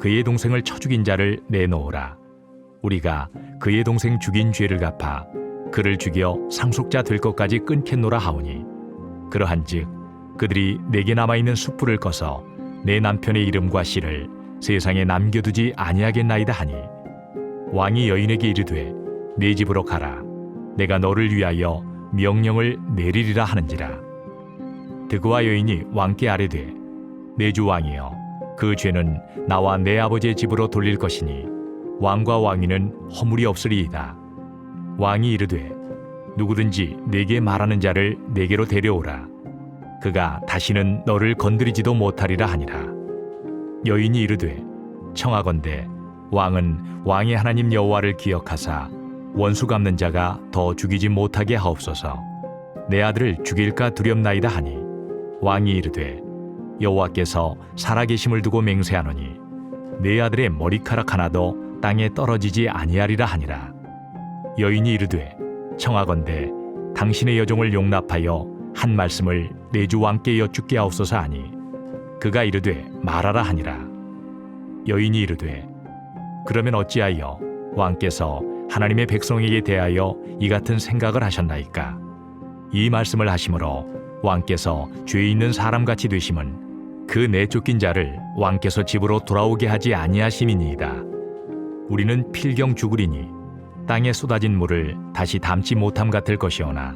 그의 동생을 쳐 죽인 자를 내놓으라. 우리가 그의 동생 죽인 죄를 갚아 그를 죽여 상속자 될 것까지 끊겠노라 하오니 그러한즉 그들이 내게 남아 있는 숯불을 꺼서 내 남편의 이름과 씨를 세상에 남겨두지 아니하겠나이다 하니 왕이 여인에게 이르되 내 집으로 가라. 내가 너를 위하여 명령을 내리리라 하는지라. 드고와 여인이 왕께 아뢰되 내주 왕이여 그 죄는 나와 내 아버지의 집으로 돌릴 것이니 왕과 왕위는 허물이 없으리이다. 왕이 이르되 누구든지 내게 말하는 자를 내게로 데려오라. 그가 다시는 너를 건드리지도 못하리라 하니라. 여인이 이르되 청하건대 왕은 왕의 하나님 여호와를 기억하사 원수 갚는 자가 더 죽이지 못하게 하옵소서. 내 아들을 죽일까 두렵나이다 하니 왕이 이르되 여호와께서 살아계심을 두고 맹세하노니 내 아들의 머리카락 하나도 땅에 떨어지지 아니하리라 하니라. 여인이 이르되 청하건대 당신의 여종을 용납하여 한 말씀을 내 주 왕께 여쭙게 하옵소서 하니 그가 이르되 말하라 하니라. 여인이 이르되 그러면 어찌하여 왕께서 하나님의 백성에게 대하여 이 같은 생각을 하셨나이까? 이 말씀을 하심으로 왕께서 죄 있는 사람같이 되심은 그 내쫓긴 자를 왕께서 집으로 돌아오게 하지 아니하심이니이다 우리는 필경 죽으리니 땅에 쏟아진 물을 다시 담지 못함 같을 것이오나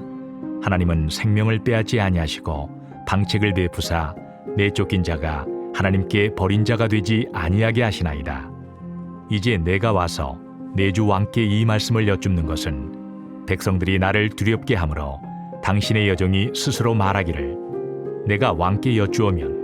하나님은 생명을 빼앗지 아니하시고 방책을 베푸사 내쫓긴 자가 하나님께 버린 자가 되지 아니하게 하시나이다. 이제 내가 와서 내주 왕께 이 말씀을 여쭙는 것은 백성들이 나를 두렵게 하므로 당신의 여종이 스스로 말하기를 내가 왕께 여쭈오면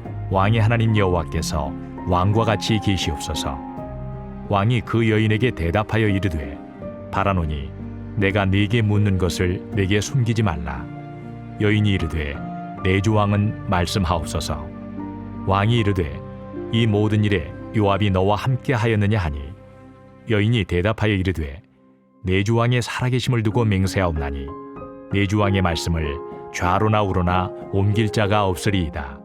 왕의 하나님 여호와께서 왕과 같이 계시옵소서. 왕이 그 여인에게 대답하여 이르되 바라노니 내가 네게 묻는 것을 내게 숨기지 말라. 여인이 이르되 내 주 왕은 말씀하옵소서. 왕이 이르되 이 모든 일에 요압이 너와 함께 하였느냐 하니 여인이 대답하여 이르되 내 주 왕의 살아계심을 두고 맹세하옵나니 내 주 왕의 말씀을 좌로나 우로나 옮길 자가 없으리이다.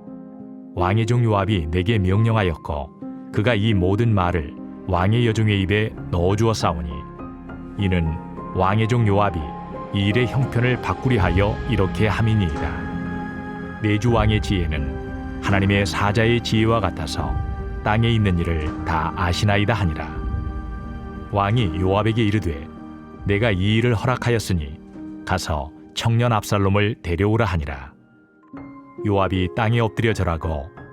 왕의 종 요압이 내게 명령하였고 그가 이 모든 말을 왕의 여종의 입에 넣어 주었사오니 이는 왕의 종 요압이 이 일의 형편을 바꾸리 하여 이렇게 함이니이다. 내주 왕의 지혜는 하나님의 사자의 지혜와 같아서 땅에 있는 일을 다 아시나이다 하니라. 왕이 요압에게 이르되 내가 이 일을 허락하였으니 가서 청년 압살롬을 데려오라 하니라. 요압이 땅에 엎드려 절하고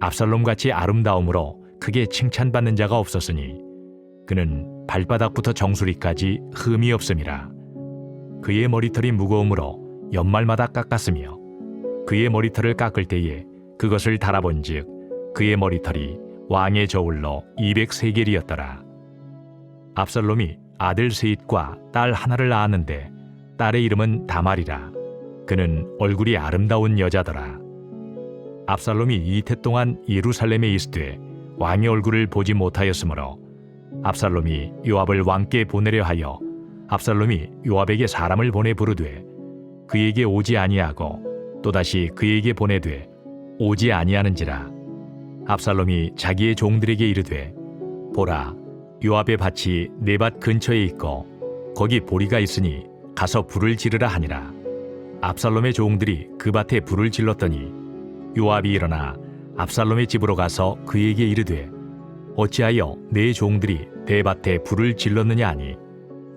압살롬 같이 아름다움으로 크게 칭찬받는 자가 없었으니 그는 발바닥부터 정수리까지 흠이 없음이라. 그의 머리털이 무거움으로 연말마다 깎았으며 그의 머리털을 깎을 때에 그것을 달아본즉 그의 머리털이 왕의 저울로 200세겔이었더라. 압살롬이 아들 셋과 딸 하나를 낳았는데 딸의 이름은 다말이라. 그는 얼굴이 아름다운 여자더라 압살롬이 이태 동안 예루살렘에 있으되 왕의 얼굴을 보지 못하였으므로 압살롬이 요압을 왕께 보내려 하여 압살롬이 요압에게 사람을 보내 부르되 그에게 오지 아니하고 또다시 그에게 보내되 오지 아니하는지라. 압살롬이 자기의 종들에게 이르되 보라 요압의 밭이 내 밭 근처에 있고 거기 보리가 있으니 가서 불을 지르라 하니라. 압살롬의 종들이 그 밭에 불을 질렀더니 요압이 일어나 압살롬의 집으로 가서 그에게 이르되 어찌하여 내 종들이 대밭에 불을 질렀느냐 하니?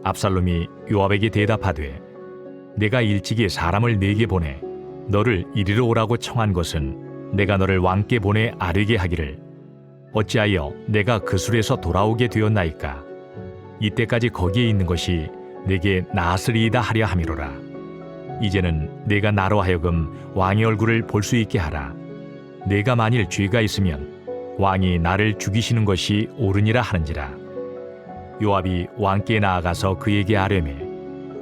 압살롬이 요압에게 대답하되 내가 일찍이 사람을 네게 보내 너를 이리로 오라고 청한 것은 내가 너를 왕께 보내 아뢰게 하기를. 어찌하여 내가 그 술에서 돌아오게 되었나이까? 이때까지 거기에 있는 것이 내게 나으리이다 하려 함이로라 이제는 내가 나로 하여금 왕의 얼굴을 볼 수 있게 하라. 내가 만일 죄가 있으면 왕이 나를 죽이시는 것이 옳으니라 하는지라. 요압이 왕께 나아가서 그에게 아뢰매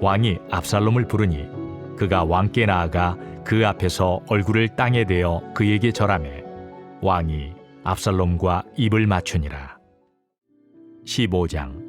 왕이 압살롬을 부르니 그가 왕께 나아가 그 앞에서 얼굴을 땅에 대어 그에게 절하매 왕이 압살롬과 입을 맞추니라. 15장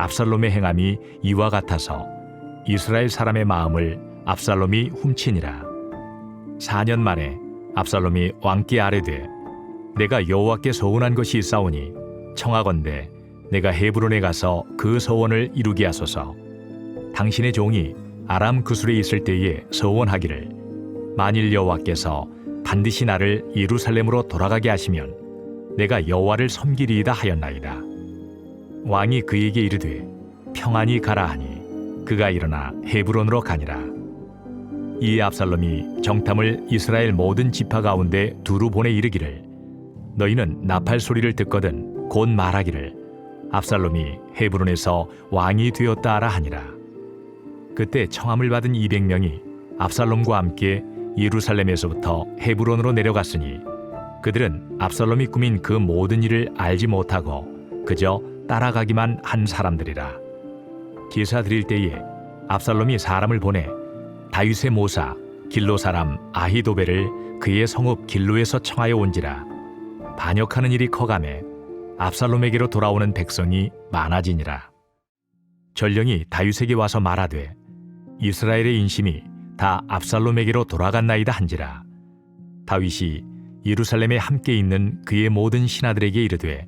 압살롬의 행함이 이와 같아서 이스라엘 사람의 마음을 압살롬이 훔치니라. 4년 만에 압살롬이 왕께 아뢰되 내가 여호와께 서원한 것이 있사오니 청하건대 내가 헤브론에 가서 그 서원을 이루게 하소서. 당신의 종이 아람 그술에 있을 때에 서원하기를 만일 여호와께서 반드시 나를 예루살렘으로 돌아가게 하시면 내가 여호와를 섬기리이다 하였나이다 왕이 그에게 이르되 평안히 가라 하니 그가 일어나 헤브론으로 가니라. 이 압살롬이 정탐을 이스라엘 모든 지파 가운데 두루 보내 이르기를 너희는 나팔 소리를 듣거든 곧 말하기를 압살롬이 헤브론에서 왕이 되었다 하라 하니라. 그때 청함을 받은 200명이 압살롬과 함께 예루살렘에서부터 헤브론으로 내려갔으니 그들은 압살롬이 꾸민 그 모든 일을 알지 못하고 그저 따라가기만 한 사람들이라. 기사 드릴 때에 압살롬이 사람을 보내 다윗의 모사 길로 사람 아히도벨을 그의 성읍 길로에서 청하여 온지라. 반역하는 일이 커가매 압살롬에게로 돌아오는 백성이 많아지니라. 전령이 다윗에게 와서 말하되 이스라엘의 인심이 다 압살롬에게로 돌아갔나이다 한지라. 다윗이 예루살렘에 함께 있는 그의 모든 신하들에게 이르되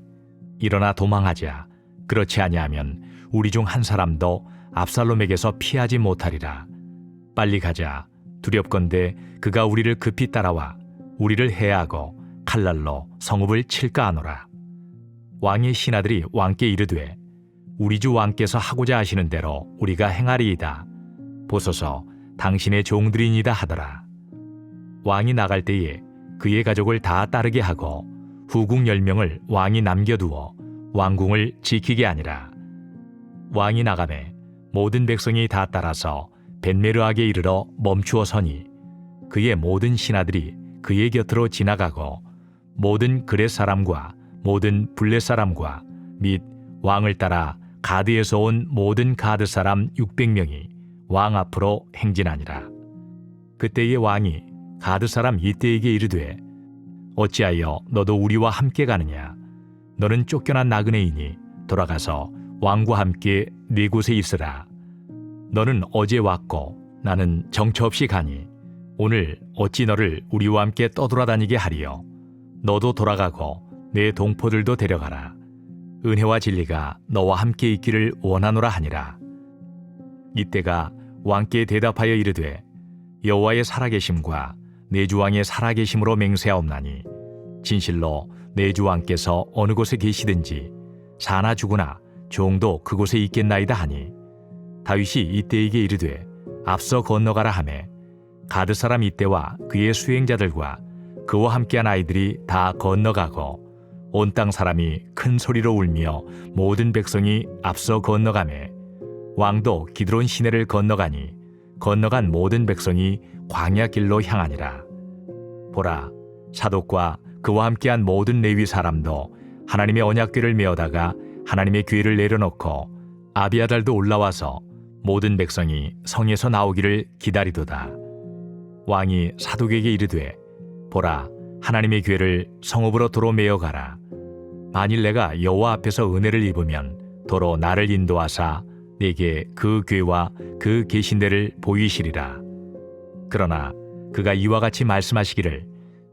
일어나 도망하자 그렇지 아니하면 우리 중 한 사람도 압살롬에게서 피하지 못하리라. 빨리 가자. 두렵건대 그가 우리를 급히 따라와 우리를 해하고 칼날로 성읍을 칠까 하노라. 왕의 신하들이 왕께 이르되 우리 주 왕께서 하고자 하시는 대로 우리가 행하리이다. 보소서 당신의 종들이니다 하더라. 왕이 나갈 때에 그의 가족을 다 따르게 하고 후궁 열 명을 왕이 남겨두어 왕궁을 지키게 하니라 왕이 나가매 모든 백성이 다 따라서 벤메르하게 이르러 멈추어 서니 그의 모든 신하들이 그의 곁으로 지나가고 모든 그렛 사람과 모든 블렛 사람과 및 왕을 따라 가드에서 온 모든 가드 사람 600명이 왕 앞으로 행진하니라. 그때의 왕이 가드 사람 이때에게 이르되 어찌하여 너도 우리와 함께 가느냐 너는 쫓겨난 나그네이니 돌아가서 왕과 함께 네 곳에 있으라. 너는 어제 왔고 나는 정처 없이 가니 오늘 어찌 너를 우리와 함께 떠돌아다니게 하리요? 너도 돌아가고 내 동포들도 데려가라. 은혜와 진리가 너와 함께 있기를 원하노라 하니라. 이때가 왕께 대답하여 이르되 여호와의 살아계심과 내 주 왕의 살아계심으로 맹세하옵나니 진실로 내 주 왕께서 어느 곳에 계시든지 사나 죽으나 종도 그곳에 있겠나이다 하니 다윗이 이때에게 이르되 앞서 건너가라 하매 가드 사람 이때와 그의 수행자들과 그와 함께한 아이들이 다 건너가고 온 땅 사람이 큰 소리로 울며 모든 백성이 앞서 건너가매 왕도 기드론 시내를 건너가니 건너간 모든 백성이 광야 길로 향하니라. 보라 사독과 그와 함께한 모든 레위 사람도 하나님의 언약궤를 메어다가 하나님의 궤를 내려놓고 아비아달도 올라와서 모든 백성이 성에서 나오기를 기다리도다. 왕이 사독에게 이르되 보라 하나님의 궤를 성읍으로 도로 메어 가라. 만일 내가 여호와 앞에서 은혜를 입으면 도로 나를 인도하사 내게 그 궤와 그 계신대를 보이시리라. 그러나 그가 이와 같이 말씀하시기를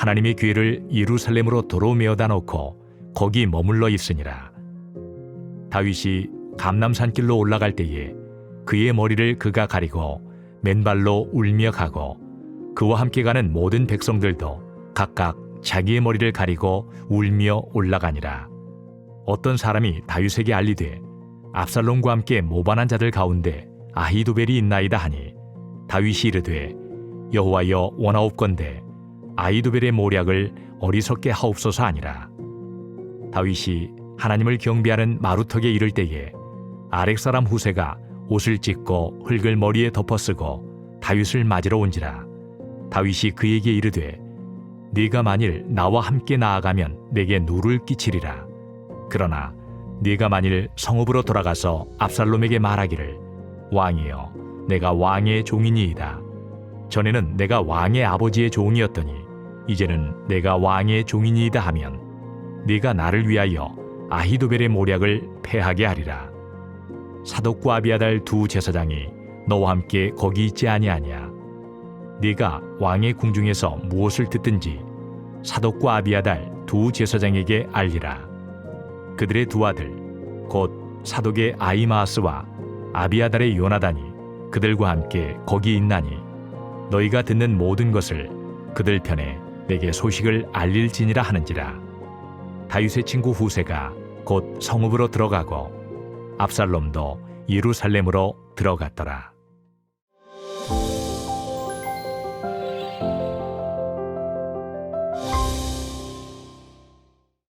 하나님의 귀를 예루살렘으로 도로 메어다 놓고 거기 머물러 있으니라. 다윗이 감남산길로 올라갈 때에 그의 머리를 그가 가리고 맨발로 울며 가고 그와 함께 가는 모든 백성들도 각각 자기의 머리를 가리고 울며 올라가니라. 어떤 사람이 다윗에게 알리되 압살롬과 함께 모반한 자들 가운데 아히도벨이 있나이다 하니 다윗이 이르되 여호와여 원하옵건대 아히도벨의 모략을 어리석게 하옵소서 아니라 다윗이 하나님을 경배하는 마루턱에 이를 때에 아렉 사람 후세가 옷을 찢고 흙을 머리에 덮어쓰고 다윗을 맞으러 온지라 다윗이 그에게 이르되 네가 만일 나와 함께 나아가면 내게 누를 끼치리라. 그러나 네가 만일 성읍으로 돌아가서 압살롬에게 말하기를 왕이여 내가 왕의 종이니이다 전에는 내가 왕의 아버지의 종이었더니 이제는 내가 왕의 종이니이다 하면 네가 나를 위하여 아히도벨의 모략을 패하게 하리라. 사독과 아비아달 두 제사장이 너와 함께 거기 있지 아니하냐? 네가 왕의 궁중에서 무엇을 듣든지 사독과 아비아달 두 제사장에게 알리라. 그들의 두 아들 곧 사독의 아이마스와 아비아달의 요나단이 그들과 함께 거기 있나니 너희가 듣는 모든 것을 그들 편에 내게 소식을 알릴지니라 하는지라. 다윗의 친구 후세가 곧 성읍으로 들어가고 압살롬도 예루살렘으로 들어갔더라